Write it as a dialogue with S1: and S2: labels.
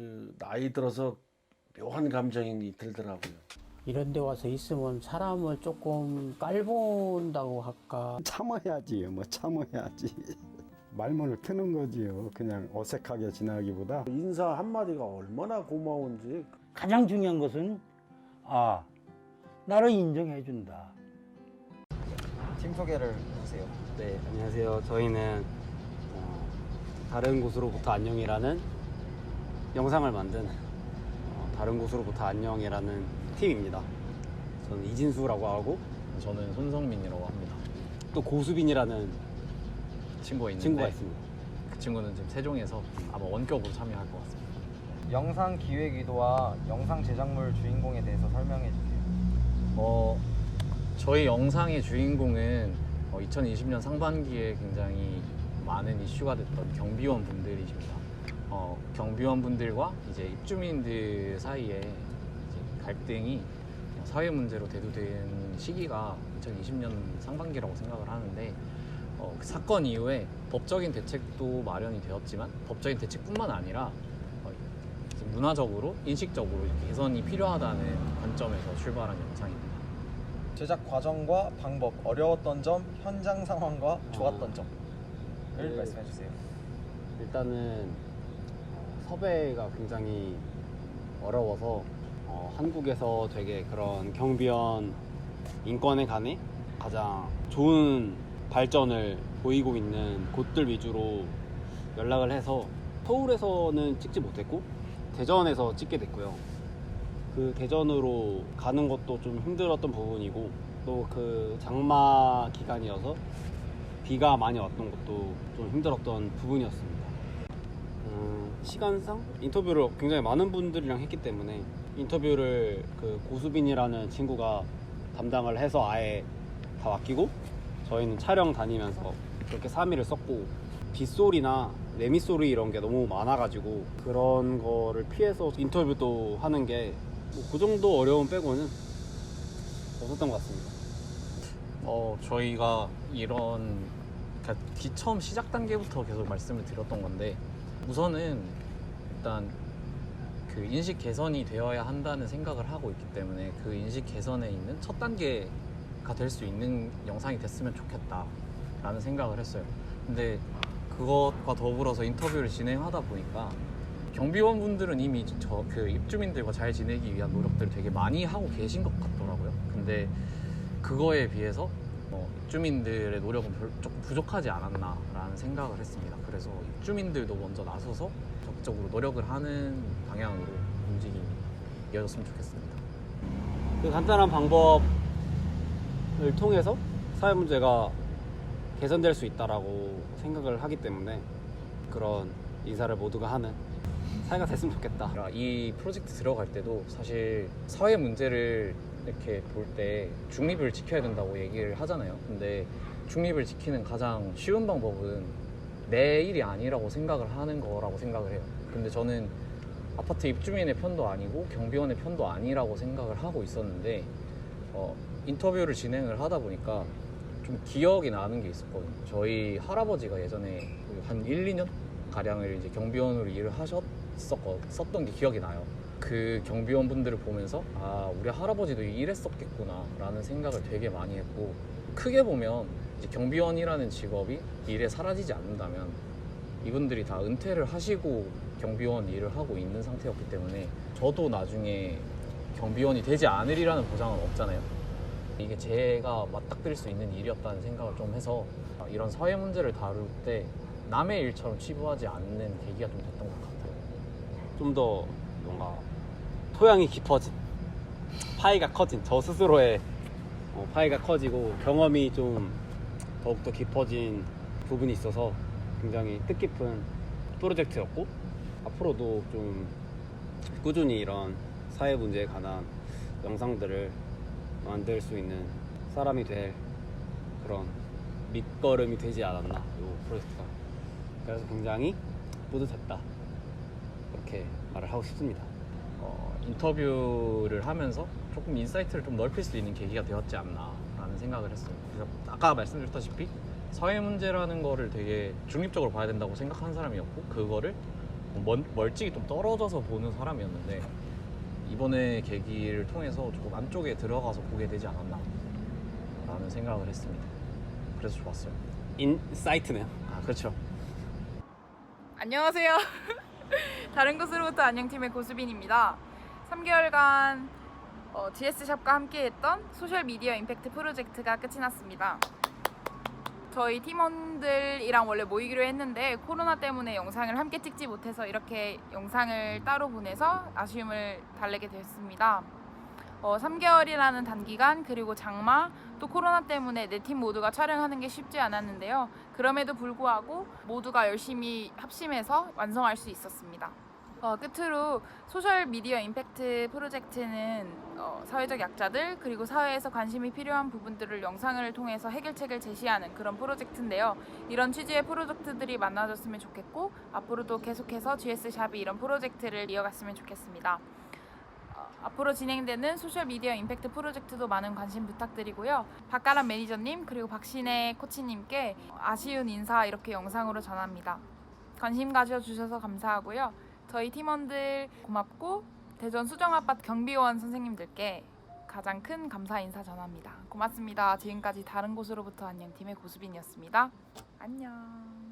S1: 그 나이 들어서 묘한 감정이 들더라고요.
S2: 이런 데 와서 있으면 사람을 조금 깔본다고 할까
S3: 참아야지 뭐 참아야지 말문을 트는 거지요 그냥 어색하게 지나기보다
S1: 인사 한마디가 얼마나 고마운지
S4: 가장 중요한 것은 아 나를 인정해 준다.
S5: 팀 소개를 해주세요.
S6: 네, 안녕하세요. 저희는 어, 다른 곳으로부터 안녕이라는 영상을 만든 어, 다른 곳으로부터 안녕이라는 팀입니다. 저는 이진수라고 하고
S7: 저는 손성민이라고 합니다.
S6: 또 고수빈이라는
S7: 친구가 있는데
S6: 친구가 있습니다.
S7: 그 친구는 지금 세종에서 아마 원격으로 참여할 것 같습니다.
S5: 영상 기획 의도와 영상 제작물 주인공에 대해서 설명해 주세요.
S7: 어, 저희 영상의 주인공은 어, 2020년 상반기에 굉장히 많은 이슈가 됐던 경비원 분들이십니다. 어, 경비원 분들과 이제 입주민들 사이에 이제 갈등이 사회 문제로 대두된 시기가 2020년 상반기라고 생각을 하는데 어, 그 사건 이후에 법적인 대책도 마련이 되었지만 법적인 대책뿐만 아니라 어, 문화적으로 인식적으로 이렇게 개선이 필요하다는 관점에서 출발한 영상입니다.
S5: 제작 과정과 방법, 어려웠던 점, 현장 상황과 좋았던 점을
S6: 네.
S5: 말씀해 주세요.
S6: 일단은 어, 섭외가 굉장히 어려워서 어, 한국에서 되게 그런 경비원 인권에 관해 가장 좋은 발전을 보이고 있는 곳들 위주로 연락을 해서 서울에서는 찍지 못했고 대전에서 찍게 됐고요. 그 대전으로 가는 것도 좀 힘들었던 부분이고 또 그 장마 기간이어서 비가 많이 왔던 것도 좀 힘들었던 부분이었습니다. 음, 시간상 인터뷰를 굉장히 많은 분들이랑 했기 때문에 인터뷰를 그 고수빈이라는 친구가 담당을 해서 아예 다 맡기고 저희는 촬영 다니면서 그렇게 3일을 썼고 빗소리나 레미소리 이런 게 너무 많아가지고 그런 거를 피해서 인터뷰도 하는 게뭐그 정도 어려움 빼고는 없었던 것 같습니다.
S7: 어, 저희가 이런 그러니까 기- 처음 시작 단계부터 계속 말씀을 드렸던 건데 우선은 일단 그 인식 개선이 되어야 한다는 생각을 하고 있기 때문에 그 인식 개선에 있는 첫 단계가 될 수 있는 영상이 됐으면 좋겠다라는 생각을 했어요. 근데 그것과 더불어서 인터뷰를 진행하다 보니까 경비원 분들은 이미 저 그 입주민들과 잘 지내기 위한 노력들을 되게 많이 하고 계신 것 같더라고요. 근데 그거에 비해서 어, 입주민들의 노력은 별, 조금 부족하지 않았나라는 생각을 했습니다. 그래서 입주민들도 먼저 나서서 적극적으로 노력을 하는 방향으로 움직임이 이어졌으면 좋겠습니다.
S6: 그 간단한 방법을 통해서 사회 문제가 개선될 수 있다라고 생각을 하기 때문에 그런 인사를 모두가 하는 사회가 됐으면 좋겠다.
S7: 이 프로젝트 들어갈 때도 사실 사회 문제를 이렇게 볼 때 중립을 지켜야 된다고 얘기를 하잖아요. 근데 중립을 지키는 가장 쉬운 방법은 내 일이 아니라고 생각을 하는 거라고 생각을 해요. 근데 저는 아파트 입주민의 편도 아니고 경비원의 편도 아니라고 생각을 하고 있었는데 어, 인터뷰를 진행을 하다 보니까 좀 기억이 나는 게 있었거든요. 저희 할아버지가 예전에 한 1, 2년 가량을 이제 경비원으로 일을 하셨었던 게 기억이 나요. 그 경비원 분들을 보면서 아 우리 할아버지도 일했었겠구나 라는 생각을 되게 많이 했고 크게 보면 경비원이라는 직업이 일에 사라지지 않는다면 이분들이 다 은퇴를 하시고 경비원 일을 하고 있는 상태였기 때문에 저도 나중에 경비원이 되지 않으리라는 보장은 없잖아요. 이게 제가 맞닥뜨릴 수 있는 일이었다는 생각을 좀 해서 이런 사회 문제를 다룰 때 남의 일처럼 치부하지 않는 계기가 좀 됐던 것 같아요.
S6: 좀더 뭔가 토양이 깊어진 파이가 커진 저 스스로의 어, 파이가 커지고 경험이 좀 더욱더 깊어진 부분이 있어서 굉장히 뜻깊은 프로젝트였고 앞으로도 좀 꾸준히 이런 사회 문제에 관한 영상들을 만들 수 있는 사람이 될 그런 밑거름이 되지 않았나 이 프로젝트가. 그래서 굉장히 뿌듯했다 그렇게 말을 하고 싶습니다.
S7: 어, 인터뷰를 하면서 조금 인사이트를 좀 넓힐 수 있는 계기가 되었지 않나라는 생각을 했어요. 그래서 아까 말씀드렸다시피 사회 문제라는 거를 되게 중립적으로 봐야 된다고 생각하는 사람이었고 그거를 멀, 멀찍이 좀 떨어져서 보는 사람이었는데 이번에 계기를 통해서 조금 안쪽에 들어가서 보게 되지 않았나 라는 생각을 했습니다. 그래서 좋았어요.
S6: 인사이트네요.
S7: 아 그렇죠.
S8: 안녕하세요. 다른 곳으로부터 안녕팀의 고수빈입니다. 3개월간 어, GS샵과 함께했던 소셜미디어 임팩트 프로젝트가 끝이 났습니다. 저희 팀원들이랑 원래 모이기로 했는데 코로나 때문에 영상을 함께 찍지 못해서 이렇게 영상을 따로 보내서 아쉬움을 달래게 되었습니다. 어, 3개월이라는 단기간 그리고 장마 또 코로나 때문에 네 팀 모두가 촬영하는 게 쉽지 않았는데요. 그럼에도 불구하고 모두가 열심히 합심해서 완성할 수 있었습니다. 어, 끝으로 소셜 미디어 임팩트 프로젝트는 어, 사회적 약자들 그리고 사회에서 관심이 필요한 부분들을 영상을 통해서 해결책을 제시하는 그런 프로젝트인데요. 이런 취지의 프로젝트들이 많아졌으면 좋겠고 앞으로도 계속해서 GS 샵이 이런 프로젝트를 이어갔으면 좋겠습니다. 어, 앞으로 진행되는 소셜 미디어 임팩트 프로젝트도 많은 관심 부탁드리고요. 박가람 매니저님 그리고 박신혜 코치님께 아쉬운 인사 이렇게 영상으로 전합니다. 관심 가져주셔서 감사하고요. 저희 팀원들 고맙고 대전 수정아파트 경비원 선생님들께 가장 큰 감사 인사 전합니다. 고맙습니다. 지금까지 다른 곳으로부터 안녕 팀의 고수빈이었습니다. 안녕.